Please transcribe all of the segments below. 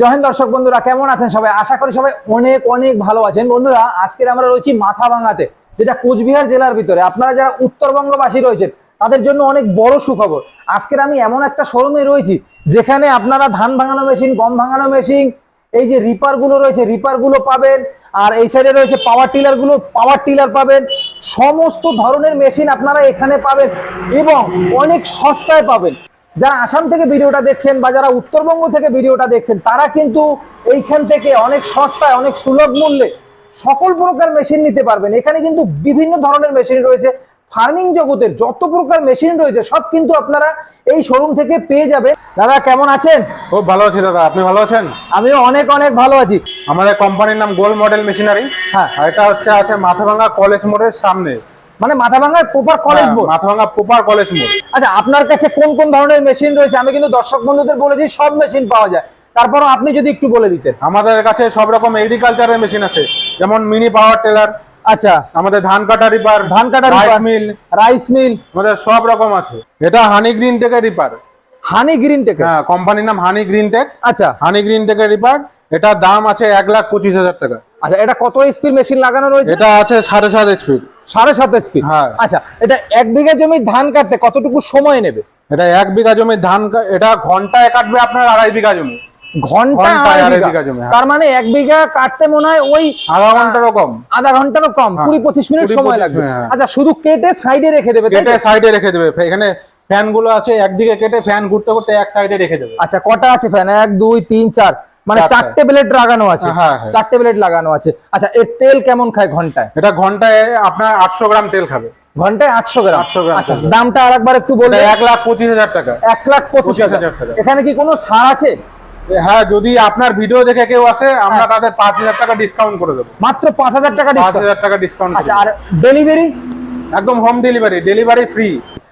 Join দর্শক বন্ধুরা, কেমন আছেন সবাই? আশা করি সবাই অনেক অনেক ভালো আছেন। বন্ধুরা, আজকের আমরা রয়েছি মাথা ভাঙাতে, যেটা কোচবিহার জেলার ভিতরে। আপনারা যারা উত্তরবঙ্গবাসী রয়েছেন, তাদের জন্য অনেক বড় সুখবর। আজকের আমি এমন একটা শোরুমে রয়েছি, যেখানে আপনারা ধান ভাঙানো মেশিন, গম ভাঙানো মেশিন, এই যে রিপারগুলো রয়েছে, রিপারগুলো পাবেন, আর এই সাইডে রয়েছে পাওয়ার টিলারগুলো পাওয়ার টিলার পাবেন, সমস্ত ধরনের মেশিন আপনারা এখানে পাবেন এবং অনেক সস্তায় পাবেন। যারা আসাম থেকে ভিডিওটা দেখছেন বা যারা উত্তরবঙ্গ থেকে ভিডিওটা দেখছেন তারা কিন্তু এইখান থেকে অনেক সস্তায় অনেক সুলভ মূল্যে সকল প্রকার মেশিন নিতে পারবেন। এখানে কিন্তু বিভিন্ন ধরনের মেশিন রয়েছে। ফার্মিং জগতের যত প্রকার মেশিন রয়েছে সব কিন্তু আপনারা এই শোরুম থেকে পেয়ে যাবে দাদা কেমন আছেন? খুব ভালো আছি দাদা। আপনি ভালো আছেন? আমিও অনেক অনেক ভালো আছি। আমাদের কোম্পানির নাম গোল্ড মডেল মেশিনারি হ্যাঁ। এটা হচ্ছে আছে মাথাভাঙ্গা কলেজ মোড়ের সামনে। মানে মাথা ভাঙার প্রপার কলেজ হ্যাঁ, বোর্ড মাথাভাঙ্গা প্রপার কলেজ মোড়। আচ্ছা আপনার কাছে কোন কোন ধরনের মেশিন রয়েছে? আমি কিন্তু দর্শক বন্ধুদের বলেছি সব মেশিন পাওয়া যায়। তারপরও আপনি যদি একটু বলে দিতেন। আমাদের কাছে সব রকম এগ্রিকালচারের মেশিন আছে। যেমন মিনি পাওয়ার টেলার আচ্ছা। আমাদের ধান কাটা রিপার ধান কাটা রিপার। মিল রাইস মিল আমাদের সব রকম আছে। এটা হানি গ্রিন টেকের রিপার হানি গ্রিন টেক হ্যাঁ কোম্পানির নাম হানি গ্রিন টেক আচ্ছা। হানি গ্রিন টেকের রিপার এটার দাম আছে এক লাখ পঁচিশ হাজার টাকা। আচ্ছা এটা কত এসপির মেশিন লাগানো রয়েছে? এটা আছে সাড়ে সাত এইচপি সাড়ে সাত এসপি হ্যাঁ। আচ্ছা এটা এক বিঘা জমি ধান কাটতে কতটুকু সময় নেবে এটা এক বিঘা জমি ধান এটা ঘন্টায় কাটবে আপনার আড়াই বিঘা জমি ঘণ্টা আড়াই বিঘা। জমি, হ্যাঁ। তার মানে এক বিঘা কাটতে মনে হয় ওই আধা ঘন্টারও কম আধা ঘন্টারও কম হ্যাঁ। কুড়ি পঁচিশ মিনিট সময় লাগবে। আচ্ছা শুধু কেটে সাইডে রেখে দেবে কেটে সাইডে রেখে দেবে এখানে ফ্যানগুলো আছে একদিকে কেটে ফ্যান ঘুরতে ঘুরতে এক সাইডে রেখে দেবে আচ্ছা কটা আছে ফ্যান এক দুই তিন চার মানে চারটে। প্লেট লাগানো আছে। হ্যাঁ, হ্যাঁ। চারটে প্লেট লাগানো আছে। আচ্ছা এর তেল কেমন খায় ঘন্টায়? এটা ঘন্টায় আপনার আটশো গ্রাম তেল খাবে। ঘন্টায় আটশো গ্রাম? 800 গ্রাম আচ্ছা। দামটা একটু বলবে এক লাখ পঁচিশ হাজার টাকা। এক লাখ পঁচিশ হাজার। টাকা। এখানে কি কোনো ছাড় আছে? হ্যাঁ যদি আপনার ভিডিও দেখে কেউ আসে আমরা হ্যাঁ। তাদের পাঁচ হাজার টাকা ডিসকাউন্ট করে দেবো। মাত্র পাঁচ হাজার টাকা পাঁচ হাজার টাকা ডিসকাউন্ট আচ্ছা আর ডেলিভারি একদম হোম ডেলিভারি ডেলিভারি ফ্রি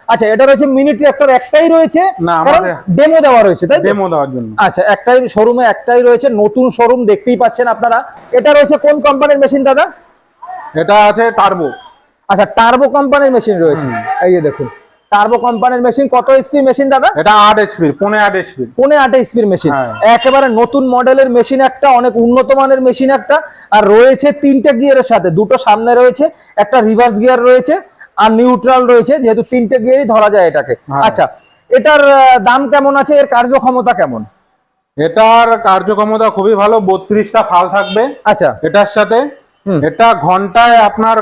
আচ্ছা এটা রয়েছে মিনি ট্রাক্টর একটাই রয়েছে না, আমাদের- ডেমো দেওয়া রয়েছে তাই ডেমো দেওয়ার জন্য। আচ্ছা একটাই শোরুমে একটাই রয়েছে নতুন শোরুম দেখতেই পাচ্ছেন আপনারা। এটা রয়েছে কোন কোম্পানির মেশিন দাদা? এটা আছে টার্বো আচ্ছা টার্বো কোম্পানির মেশিন রয়েছে। এই যে দেখুন টার্বো কোম্পানির মেশিন কত এসপি মেশিন দাদা? এটা আট এইচপি পনে আট এইচপি পনে আট এসপির মেশিন। একেবারে নতুন মডেলের মেশিন একটা অনেক উন্নত মানের মেশিন একটা আর রয়েছে তিনটে গিয়ারের সাথে। দুটো সামনে রয়েছে একটা রিভার্স গিয়ার রয়েছে আর নিউট্রাল রয়েছে যেহেতু তিনটে গিয়ারই ধরা যায় এটাকে। হ্যাঁ। আচ্ছা এটার দাম কেমন আছে? এর কার্যক্ষমতা কেমন? এটার কার্যক্ষমতা খুবই ভালো বত্রিশটা ফাল থাকবে। আচ্ছা। এটার সাথে এটা ঘন্টায় আপনার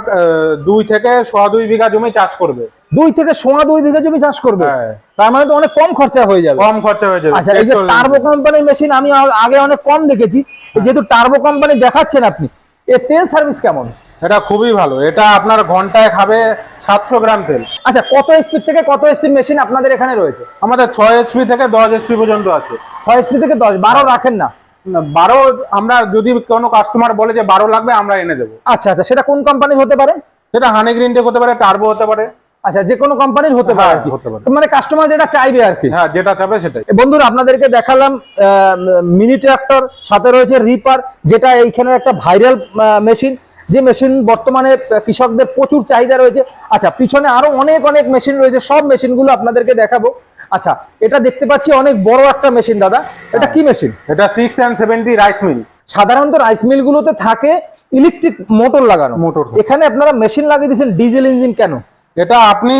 দুই থেকে সোয়া দুই বিঘা জমি চাষ করবে। দুই থেকে সোয়া দুই বিঘা জমি চাষ করবে? হ্যাঁ। তার মানে তো অনেক কম খরচা হয়ে যাবে। কম খরচা হয়ে যাবে আচ্ছা এই যে টার্বো কোম্পানির মেশিন আমি আগে অনেক কম দেখেছি। যেহেতু টার্বো কোম্পানি দেখাচ্ছেন আপনি এর তেল সার্ভিস কেমন? এটা খুবই ভালো। এটা আপনার ঘন্টায় খাবে সাতশো গ্রাম তেল। আচ্ছা কত স্পিড থেকে কত স্পিড মেশিন আপনাদের এখানে রয়েছে? আমাদের ছয় এইচপি থেকে দশ এইচপি পর্যন্ত আছে। ছয় স্পিড থেকে দশ বারো রাখেন না। বারো আমরা যদি কোনো কাস্টমার বলে যে বারো লাগবে আমরা এনে দেবো। আচ্ছা আচ্ছা সেটা কোন কোম্পানির হতে পারে? সেটা হানি গ্রিন টেক হতে পারে টার্বো হতে পারে। আচ্ছা যে কোনো কোম্পানির হতে পারে হ্যাঁ, আর কি। হতে পারে। মানে কাস্টমার যেটা চাইবে আর কি। হ্যাঁ যেটা চাবে সেটাই। বন্ধুরা আপনাদেরকে দেখালাম মিনি ট্রাক্টর সাথে রয়েছে রিপার যেটা এইখানে একটা ভাইরাল মেশিন যে মেশিন বর্তমানে কৃষকদের প্রচুর চাহিদা রয়েছে। আচ্ছা পিছনে আরও অনেক অনেক মেশিন রয়েছে। সব মেশিনগুলো আপনাদেরকে দেখাবো। আচ্ছা এটা দেখতে পাচ্ছি অনেক বড় একটা মেশিন দাদা। এটা কি মেশিন? এটা six and seventy rice mill সাধারণত রাইস মিলগুলোতে থাকে ইলেকট্রিক মোটর লাগানো। মোটর এখানে আপনারা মেশিন লাগিয়ে দিয়েছেন ডিজেল ইঞ্জিন কেন? এটা আপনি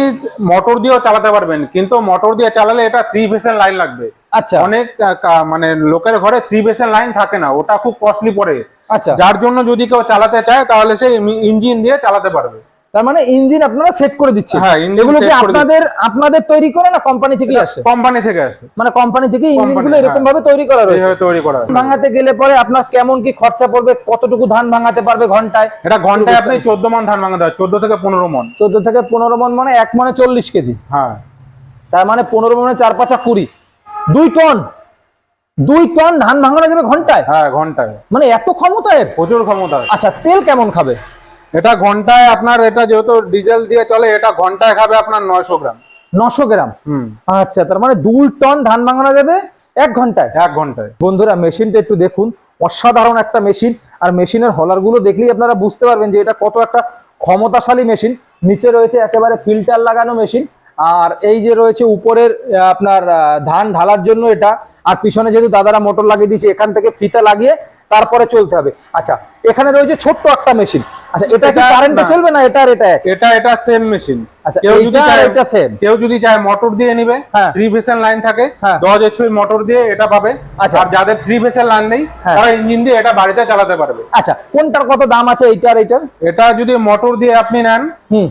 মোটর দিয়েও চালাতে পারবেন কিন্তু মোটর দিয়ে চালালে এটা থ্রি ফেসের লাইন লাগবে। আচ্ছা। অনেক মানে লোকের ঘরে থ্রি ফেসের লাইন থাকে না ওটা খুব কস্টলি পড়ে। আচ্ছা। যার জন্য যদি কেউ চালাতে চায় তাহলে সে ইঞ্জিন দিয়ে চালাতে পারবে। তার মানে ইঞ্জিন আপনারা সেট করে দিচ্ছেন। হ্যাঁ, এগুলো কি আপনাদের আপনাদের তৈরি করে না কোম্পানি থেকেই আসে? কোম্পানি থেকে আসে। মানে কোম্পানি থেকে ইঞ্জিনগুলো হ্যাঁ। এরকম ভাবে তৈরি করা রয়েছে। এইভাবে তৈরি করা হয়। ভাঙাতে গেলে পরে আপনার কেমন কি খরচা পড়বে কতটুকু ধান ভাঙাতে পারবে ঘন্টায়? এটা ঘন্টায় আপনি চোদ্দ মন ধান ভাঙাতে হয় চোদ্দ থেকে পনেরো মন। চোদ্দ থেকে পনেরো মন মানে এক মনে চল্লিশ কেজি। হ্যাঁ। তার মানে পনেরো মনে চার পাঁচা কুড়ি। দুই টন। দুই টন ধান ভাঙানো যাবে ঘন্টায়? হ্যাঁ ঘন্টায়। মানে এত ক্ষমতা এর প্রচুর ক্ষমতা আচ্ছা তেল কেমন খাবে? এটা ঘন্টায় আপনার এটা যেহেতু ডিজেল দিয়ে চলে এটা ঘন্টায় খাবে আপনার নয়শো গ্রাম। নশো গ্রাম? হুম। আচ্ছা তার মানে দুই টন ধান ভাঙানো যাবে এক ঘন্টায়? এক ঘন্টায়। বন্ধুরা মেশিনটা একটু দেখুন। অসাধারণ একটা মেশিন। আর মেশিনের হলারগুলো দেখলেই আপনারা বুঝতে পারবেন যে এটা কত একটা ক্ষমতাশালী মেশিন। নিচে রয়েছে একেবারে ফিল্টার লাগানো মেশিন। আর এই যে রয়েছে উপরের আপনার ধান ঢালার জন্য এটা। আর পিছনে যেহেতু দাদারা মোটর লাগিয়ে দিয়েছে এখান থেকে ফিতা লাগিয়ে তারপরে চলতে হবে আচ্ছা এখানে রয়েছে ছোট্ট একটা মেশিন আচ্ছা এটা কি কারেন্টে চলবে না এটা আর এটা? এটা এটা সেম মেশিন আচ্ছা, কেউ যদি চায় এটা same? কেউ যদি চায় মোটর দিয়ে নিবে। থ্রি ফেসের লাইন থাকে হ্যাঁ। দশ এইচপি মোটর দিয়ে এটা পাবে আচ্ছা। আর যাদের থ্রি ফেসের লাইন নেই হ্যাঁ। তারা ইঞ্জিন দিয়ে এটা বাড়িতে চালাতে পারবে আচ্ছা কোনটার কত দাম আছে এইটার এইটার এটা যদি মোটর দিয়ে আপনি নেন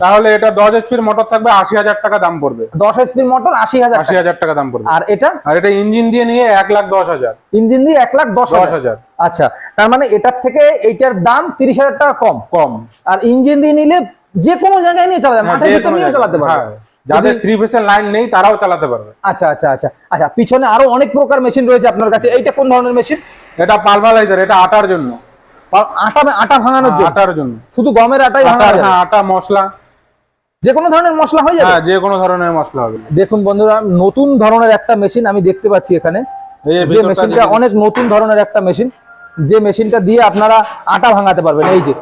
তাহলে এটা দশ এইচপির মোটর থাকবে আশি হাজার টাকা দাম পড়বে দশ এসপির মোটর আশি হাজার আশি হাজার টাকা দাম পড়বে আর এটা আর এটা ইঞ্জিন দিয়ে নিয়ে এক লাখ দশ হাজার। ইঞ্জিন দিয়ে এক লাখ দশ হাজার। আচ্ছা তার মানে এটার থেকে এইটার দাম তিরিশ হাজার টাকা কম। কম। আর ইঞ্জিন দিয়ে নিলে যে কোনো জায়গায় নিয়ে চালাতে হ্যাঁ, ভিতর নিয়ে চালাতে পারবে। হ্যাঁ, যাদের থ্রি ফেসের লাইন নেই তারাও চালাতে পারবে। আচ্ছা আচ্ছা আচ্ছা আচ্ছা পিছনে আরও অনেক প্রকার মেশিন রয়েছে আপনার কাছে। এইটা কোন ধরনের মেশিন এটা পালভালাইজার এটা আটার জন্য। আটা আটা ভাঙানোর জন্য। আটার জন্য। শুধু গমের আটাই ভাঙা হ্যাঁ আটা মশলা। যে কোনো ধরনের মশলা হয়ে যাবে? হ্যাঁ যে কোনো ধরনের মশলা হবে। দেখুন বন্ধুরা নতুন ধরনের একটা মেশিন আমি দেখতে পাচ্ছি এখানে। যে মেশিনটা অনেক নতুন ধরনের একটা মেশিন যে মেশিনটা দিয়ে আপনারা আটা ভাঙাতে পারবেন। এই যে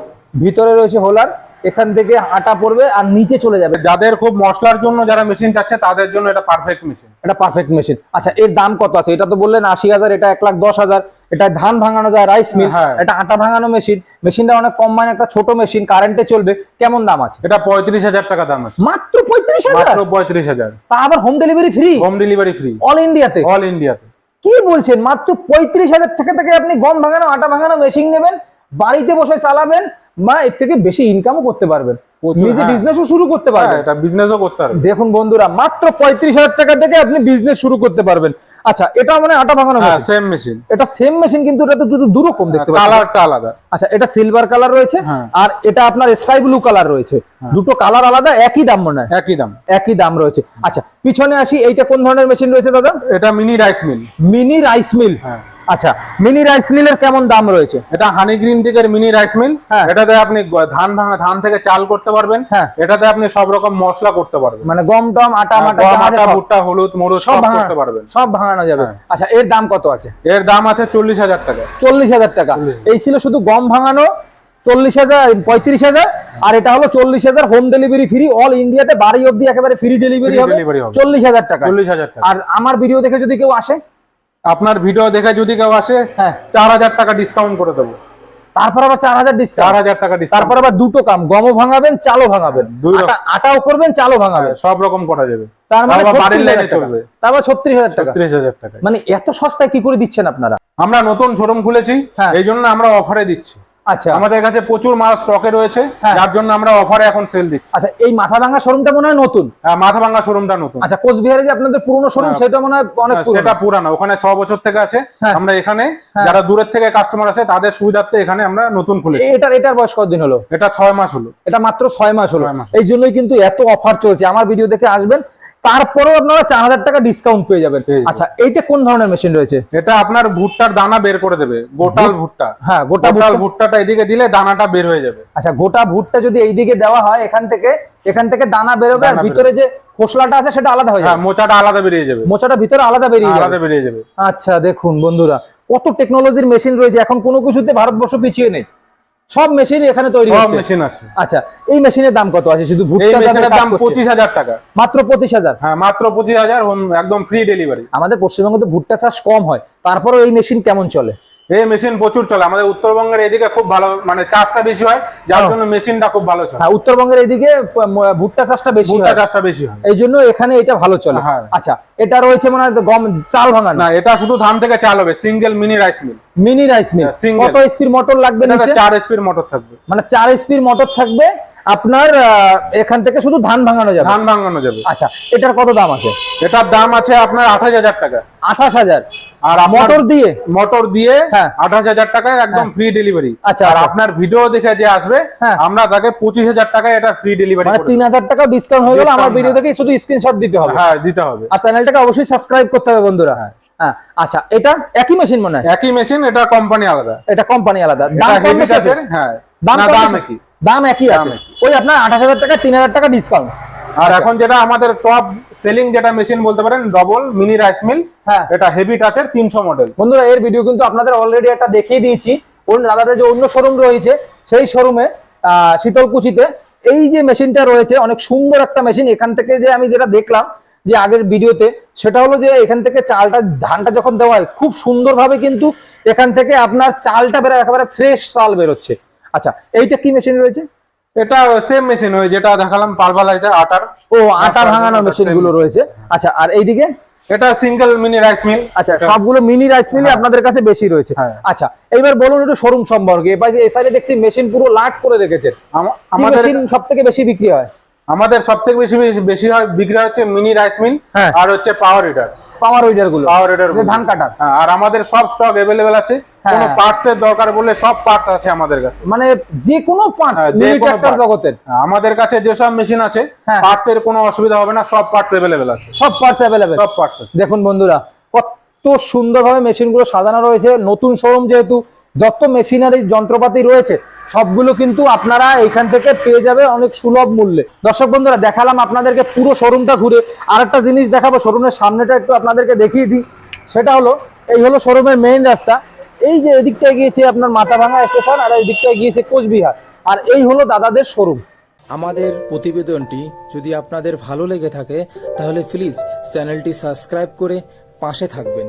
ভিতরে রয়েছে হোলার এখান থেকে আটা পড়বে আর নিচে চলে যাবে। যাদের খুব মশলার জন্য যারা মেশিন চাচ্ছে তাদের জন্য এটা পারফেক্ট মেশিন এটা পারফেক্ট মেশিন আচ্ছা এর দাম কত আছে? এটা তো বললেন আশি হাজার এটা এক লাখ দশ হাজার। এটা ধান ভাঙানো যায় রাইস মিল হ্যাঁ। এটা আটা ভাঙানো মেশিন মেশিনটা অনেক কম মানে একটা ছোট মেশিন কারেন্টে চলবে কেমন দাম আছে? এটা পঁয়ত্রিশ হাজার টাকা দাম আছে। মাত্র পঁয়ত্রিশ হাজার? পঁয়ত্রিশ হাজার। তা আবার home delivery free home delivery free all ইন্ডিয়াতে অল ইন্ডিয়াতে কি বলছেন? মাত্র পঁয়ত্রিশ হাজার টাকা থেকে আপনি গম ভাঙানো আটা ভাঙানো মেশিন নেবেন বাড়িতে বসে চালাবেন বা এর থেকে বেশি ইনকামও করতে পারবেন। নিজে হ্যাঁ। বিজনেসও শুরু করতে পারবেন। এটা বিজনেসও করতে পারবে দেখুন বন্ধুরা মাত্র পঁয়ত্রিশ হাজার টাকা থেকে আপনি বিজনেস শুরু করতে পারবেন। আচ্ছা এটা মানে আটা ভাঙানো হ্যাঁ সেম মেশিন এটা সেম মেশিন কিন্তু এটা দুটো দুরকম দেখতে পাচ্ছি কালারটা আলাদা। আচ্ছা এটা সিলভার কালার রয়েছে হ্যাঁ। আর এটা আপনার স্কাই ব্লু কালার রয়েছে। দুটো কালার আলাদা একই দাম মনে হয়। একই দাম। একই দাম রয়েছে। আচ্ছা পিছনে আসি এইটা কোন ধরনের মেশিন রয়েছে দাদা? এটা mini rice mill mini rice mill হ্যাঁ। আচ্ছা মিনি রাইস মিলের কেমন দাম রয়েছে? এটা হানি গ্রিন টিকের মিনি রাইস মিল হ্যাঁ। এটাতে আপনি ধান ভাঙা ধান থেকে চাল করতে পারবেন হ্যাঁ। এটাতে আপনি সব রকম মশলা করতে পারবেন। মানে গম টম আটা মাটা যা আছে আটা ভুট্টা হলুদ মরুচ সব করতে পারবেন। সব ভাঙানো যাবে। হ্যাঁ। আচ্ছা এর দাম কত আছে? এর দাম আছে চল্লিশ হাজার টাকা। চল্লিশ হাজার টাকা। এই ছিল শুধু গম ভাঙানো চল্লিশ হাজার পঁয়ত্রিশ হাজার আর এটা হলো চল্লিশ হাজার হোম ডেলিভারি ফ্রি অল ইন্ডিয়াতে বাড়ি অব্দি একেবারে ফ্রি ডেলিভারি হবে। চল্লিশ হাজার টাকা। চল্লিশ হাজার টাকা। আর আমার ভিডিও দেখে যদি কেউ আসে আপনার ভিডিও দেখে যদি কেউ আসে হ্যাঁ। চার হাজার টাকা ডিসকাউন্ট করে দেবো। তারপর আবার চার হাজার চার হাজার টাকা ডিসকাউন্ট তারপর আবার দুটো কাম গম ভাঙাবেন চালও ভাঙাবেন। আটাও করবেন চালও ভাঙাবেন। সব রকম করা যাবে। তার মানে বাড়ির 36,000 লাইনে চলবে। তারপর ছত্রিশ হাজার টাকা। ত্রিশ হাজার টাকা মানে এত সস্তায় কি করে দিচ্ছেন আপনারা? আমরা নতুন শোরুম খুলেছি হ্যাঁ। এই জন্য আমরা অফারে দিচ্ছি। আচ্ছা। আমাদের কাছে প্রচুর মাল স্টকে রয়েছে হ্যাঁ। যার জন্য আমরা অফারে এখন সেল দিচ্ছি। আচ্ছা এই মাথা ভাঙা শোরুমটা মনে হয় নতুন? হ্যাঁ, মাথা ভাঙ্গা শোরুমটা নতুন। আচ্ছা কোচবিহারে যে আপনাদের পুরনো শোরুম হ্যাঁ। সেটা মনে হয় অনেক হ্যাঁ, সেটা পুরানো ওখানে ছ বছর থেকে আছে। আমরা এখানে। যারা দূরের থেকে কাস্টমার আছে তাদের সুবিধার্থে এখানে আমরা নতুন খুলেছি। এটার এটার বয়স কতদিন হলো? এটা ছয় মাস হলো। এটা মাত্র ছয় মাস হলো। এই জন্যই কিন্তু এত অফার চলছে। আমার ভিডিও দেখে আসবেন তারপরেও আপনারা চার হাজার টাকা ডিসকাউন্ট পেয়ে যাবেন। আচ্ছা এইটা কোন ধরনের মেশিন রয়েছে? এটা আপনার ভুট্টার দানা বের করে দেবে গোটাল ভুট্টা। হ্যাঁ গোটা গোটাল ভুট্টা- ভুট্টাটা এদিকে দিলে দানাটা বের হয়ে যাবে। আচ্ছা গোটা ভুট্টা যদি এইদিকে দেওয়া হয় এখান থেকে এখান থেকে দানা বেরোবে আর ভিতরে যে খোসলাটা আছে সেটা আলাদা হয়ে হ্যাঁ যাবে। মোচাটা আলাদা বেরিয়ে যাবে। মোচাটা ভিতরে আলাদা বেরিয়ে যাবে। আলাদা বেরিয়ে যাবে। আচ্ছা দেখুন বন্ধুরা কত টেকনোলজির মেশিন রয়েছে এখন কোনো কিছুতে ভারতবর্ষ পিছিয়ে নেই। সব মেশিন এখানে তৈরি সব মেশিন আছে। আচ্ছা এই মেশিনের দাম কত আছে? শুধু ভুট্টা যাদের মেশিনের দাম করছে। পঁচিশ হাজার টাকা। মাত্র পঁচিশ হাজার? হ্যাঁ মাত্র পঁচিশ হাজার হোম- একদম ফ্রি ডেলিভারি আমাদের পশ্চিমবঙ্গে তো ভুট্টা চাষ কম হয়। তারপরে এই মেশিন কেমন চলে? এই মেশিন প্রচুর চলে। আমাদের উত্তরবঙ্গের এদিকে খুব ভালো মানে চাষটা বেশি হয় যার হ্যাঁ। জন্য মেশিনটা খুব ভালো চলে। হ্যাঁ উত্তরবঙ্গের এইদিকে প- ভুট্টা চাষটা বেশি ভুট্টা হয়। চাষটা বেশি হয়। এই জন্য এখানে এটা ভালো চলে। হ্যাঁ। আচ্ছা এটা রয়েছে মনে হয় গম চাল ভাঙানো। না এটা শুধু ধান থেকে চাল হবে single mini rice mill mini rice mill হ্যাঁ। কত এসপির মোটর লাগবে নিচে? চার এইচপির মোটর থাকবে। মানে চার এসপির মোটর থাকবে। আপনার এখান থেকে শুধু ধান ভাঙানো যাবে। ধান ভাঙানো যাবে। আচ্ছা এটার কত দাম আছে? এটার দাম আছে আপনার আঠাশ হাজার টাকা। আঠাশ হাজার। আর মোটর দিয়ে? মোটর দিয়ে হ্যাঁ। আঠাশ হাজার টাকায় একদম ফ্রি ডেলিভারি আচ্ছা, আর আচ্ছা। আপনার ভিডিও দেখে যে আসবে হ্যাঁ। আমরা তাকে পঁচিশ হাজার টাকায় এটা ফ্রি ডেলিভারি মানে তিন হাজার টাকা ডিসকাউন্ট হয়ে গেল আমার ভিডিও হ্যাঁ। থেকে শুধু স্ক্রিনশট দিতে হবে। হ্যাঁ দিতে হবে। আর চ্যানেলটাকে অবশ্যই সাবস্ক্রাইব করতে হবে বন্ধুরা। হ্যাঁ। আচ্ছা এটা একই মেশিন মনে হয়? একই মেশিন এটা কোম্পানি আলাদা। এটা কোম্পানি আলাদা। দাম হেভি আছে? হ্যাঁ। দাম দাম একই। দাম একই আছে। ওই আপনার আঠাশ হাজার টাকা তিন হাজার টাকা ডিসকাউন্ট আর এখন যেটা আমাদের টপ সেলিং যেটা মেশিন বলতে পারেন ডবল মিনি রাইস মিল হ্যাঁ। এটা হেভি টাচের তিনশো মডেল বন্ধুরা এর ভিডিও কিন্তু আপনাদের অলরেডি একটা দেখিয়ে দিয়েছি। অন্য দাদাদের যে অন্য শোরুম রয়েছে সেই শোরুমে শীতলকুচিতে এই যে মেশিনটা রয়েছে অনেক সুন্দর একটা মেশিন এখান থেকে যে আমি যেটা দেখলাম যে আগের ভিডিওতে সেটা হলো যে এখান থেকে চালটা ধানটা যখন দেওয়া হয় খুব সুন্দরভাবে কিন্তু এখান থেকে আপনার চালটা বেরোয় একেবারে ফ্রেশ চাল বেরোচ্ছে। আচ্ছা এইটা কি মেশিন রয়েছে? এটা সেম মেশিন ওই যেটা দেখালাম পালভালাইজার আটার। ও আটা আটার ভাঙানোর মেশিনগুলো রয়েছে। আচ্ছা আর এইদিকে? এটা সিঙ্গেল মিনি রাইস মিল আচ্ছা সবগুলো মিনি রাইস মিলই আপনাদের কাছে বেশি রয়েছে। হ্যাঁ। আচ্ছা এবার বলুন একটু শোরুম সম্পর্কে। এবার যে এই সাইডে দেখছি মেশিন পুরো লাট করে রেখেছে। আমাদের মেশিন সব থেকে বেশি বিক্রি হয়? আমাদের সব থেকে বেশি বেশি হয় বিক্রি হচ্ছে মিনি রাইস মিল হ্যাঁ। আর হচ্ছে পাওয়ার হিটার পাওয়ার উইডারগুলো। পাওয়ার যে ধান কাটার। হ্যাঁ, আর আমাদের সব স্টক অ্যাভেলেবেল আছে। হ্যাঁ। কোনো পার্টস এর দরকার বললে সব পার্টস আছে আমাদের কাছে। মানে যে কোনো পার্টস যে কোনো ট্রাক্টর জগতের। আমাদের কাছে যেসব মেশিন আছে। পার্টস এর কোনো অসুবিধা হবে না সব পার্টস অ্যাভেলেবেল আছে। সব পার্টস অ্যাভেলেবেল সব পার্টস আছে। দেখুন বন্ধুরা কত সুন্দরভাবে মেশিনগুলো সাজানো রয়েছে। নতুন শোরুম যেহেতু যত মেশিনারি যন্ত্রপাতি রয়েছে, সবগুলো কিন্তু আপনারা এখান থেকে পেয়ে যাবে অনেক সুলভ মূল্যে। দর্শক বন্ধুরা, দেখালাম আপনাদেরকে পুরো শোরুমটা ঘুরে। আর একটা জিনিস দেখাবো শোরুমের সামনেটা একটু আপনাদেরকে দেখিয়ে দিই। সেটা হলো, এই হলো শোরুমের মেইন রাস্তা। এই যে এদিকটায় গিয়েছে আপনার মাথাভাঙা স্টেশন আর এই দিকটায় গিয়েছে কোচবিহার। আর এই হলো দাদাদের শোরুম আমাদের প্রতিবেদনটি যদি আপনাদের ভালো লেগে থাকে, তাহলে প্লিজ চ্যানেলটি সাবস্ক্রাইব করে পাশে থাকবেন।